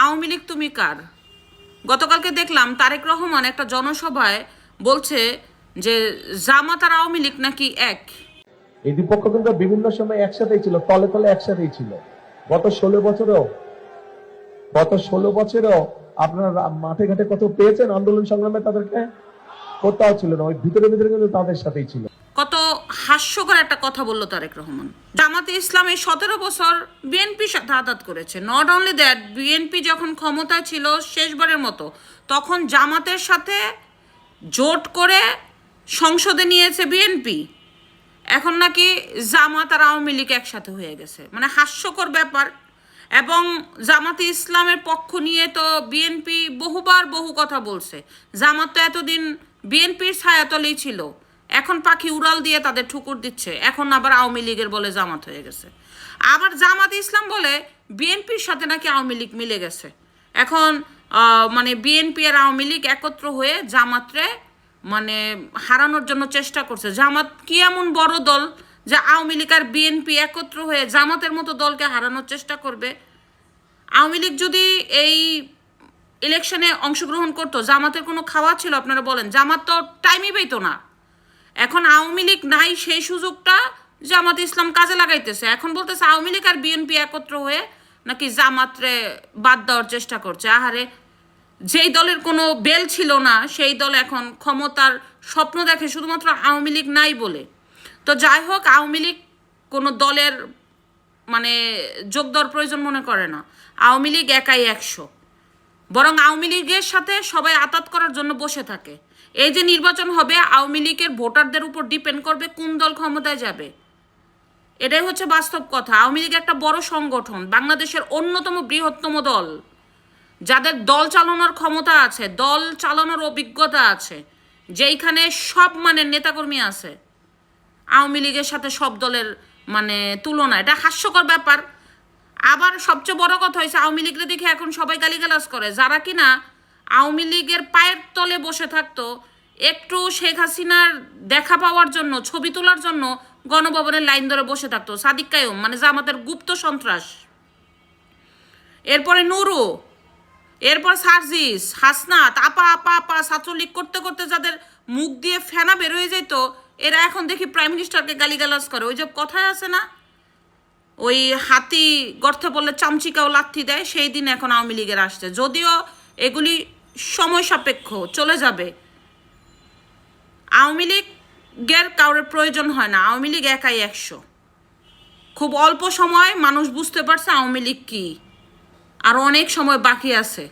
আওয়ামী লীগ তুমি কার? গতকালকে দেখলাম তারেক রহমান একটা জনসভায় বলছে যে জামাত আর আওয়ামী লীগ নাকি এক। এই দুপক্ষ কিন্তু বিভিন্ন সময় একসাথেই ছিল, তলে তলে একসাথেই ছিল। গত ষোলো বছরেও, গত ষোলো বছরেও আপনার মাঠে ঘাটে কত পেয়েছেন আন্দোলন সংগ্রামে? তাদেরকে কোথাও ছিল না, ওই ভিতরে ভিতরে কিন্তু তাদের সাথেই ছিল। হাস্যকর একটা কথা বলল তারেক রহমান। জামাতে ইসলাম এই সতেরো বছর বিএনপির সাথে করেছে। নট অনলি দ্যাট বিএনপি যখন ক্ষমতায় ছিল শেষবারের মতো, তখন জামাতের সাথে জোট করে সংসদে নিয়েছে বিএনপি এখন নাকি জামাত আর আওয়ামী লীগ একসাথে হয়ে গেছে। মানে হাস্যকর ব্যাপার। এবং জামাতে ইসলামের পক্ষ নিয়ে তো বিএনপি বহুবার বহু কথা বলছে। জামাত তো এতদিন বিএনপির ছায়াতলেই ছিল। এখন পাখি উড়াল দিয়ে তাদের ঠুকুর দিচ্ছে। এখন আবার আওয়ামী লীগের বলে জামাত হয়ে গেছে। আবার জামাত ইসলাম বলে বিএনপির সাথে নাকি আওয়ামী লীগ মিলে গেছে। এখন মানে বিএনপি আর আওয়ামী লীগ একত্র হয়ে জামাতরে মানে হারানোর জন্য চেষ্টা করছে। জামাত কি এমন বড় দল যে আওয়ামী লীগ আর বিএনপি একত্র হয়ে জামাতের মতো দলকে হারানোর চেষ্টা করবে? আওয়ামী লীগ যদি এই ইলেকশনে অংশগ্রহণ করতো, জামাতের কোনো খাওয়া ছিল? আপনারা বলেন, জামাত তো টাইমই পেতো না। এখন আওয়ামী লীগ নাই সেই সুযোগটা জামাত ইসলাম কাজে লাগাইতেছে। এখন বলতেছে আওয়ামী লীগ আর বিএনপি একত্র হয়ে নাকি জামাতরে বাদ দেওয়ার চেষ্টা করছে। আহারে, যেই দলের কোনো বেল ছিল না, সেই দল এখন ক্ষমতার স্বপ্ন দেখে শুধুমাত্র আওয়ামী লীগ নাই বলে। তো যাই হোক, আওয়ামী লীগ কোনো দলের মানে যোগ দেওয়ার প্রয়োজন মনে করে না। আওয়ামী লীগ একাই একশো। বরং আওয়ামী লীগের সাথে সবাই আতাত করার জন্য বসে থাকে। এই যে নির্বাচন হবে, আওয়ামী লীগের ভোটারদের উপর ডিপেন্ড করবে কোন দল ক্ষমতায় যাবে। এটাই হচ্ছে বাস্তব কথা। আওয়ামী লীগ একটা বড় সংগঠন, বাংলাদেশের অন্যতম বৃহত্তম দল। যাদের দল চালানোর ক্ষমতা আছে, দল চালানোর অভিজ্ঞতা আছে, যেইখানে সব মানের নেতাকর্মী আছে। আওয়ামী লীগের সাথে সব দলের মানে তুলনা। এটা হাস্যকর ব্যাপার। আবার সবচেয়ে বড় কথা হয়েছে, আওয়ামী লীগের দেখে এখন সবাই গালিগালাজ করে। যারা কিনা আওয়ামী লীগের পায়ের তলে বসে থাকতো, একটু শেখ হাসিনার দেখা পাওয়ার জন্য, ছবি তোলার জন্য গণভবনের লাইন ধরে বসে থাকতো। সাদিক কায়ুম মানে জামাতের গুপ্ত সন্ত্রাস। এরপরে নুরু, এরপর সার্জিস, হাসনাত, আপা আপা আপা, ছাত্রলীগ করতে করতে যাদের মুখ দিয়ে ফেনা বের হয়ে যেত এরা এখন দেখি প্রাইম মিনিস্টারকে গালিগালাজ করে। ওই যে কথায় আছে না ওই হাতি গর্তে পড়লে চামচিকাও লাথি দেয়, সেই দিন এখন আওয়ামী লীগের আসছে। যদিও এগুলি সময় সাপেক্ষ, চলে যাবে। আওয়ামী লীগের কাউরের প্রয়োজন হয় না, আওয়ামী লীগ একাই একশো। খুব অল্প সময় মানুষ বুঝতে পারছে আওয়ামী লীগ কী। আর অনেক সময় বাকি আছে।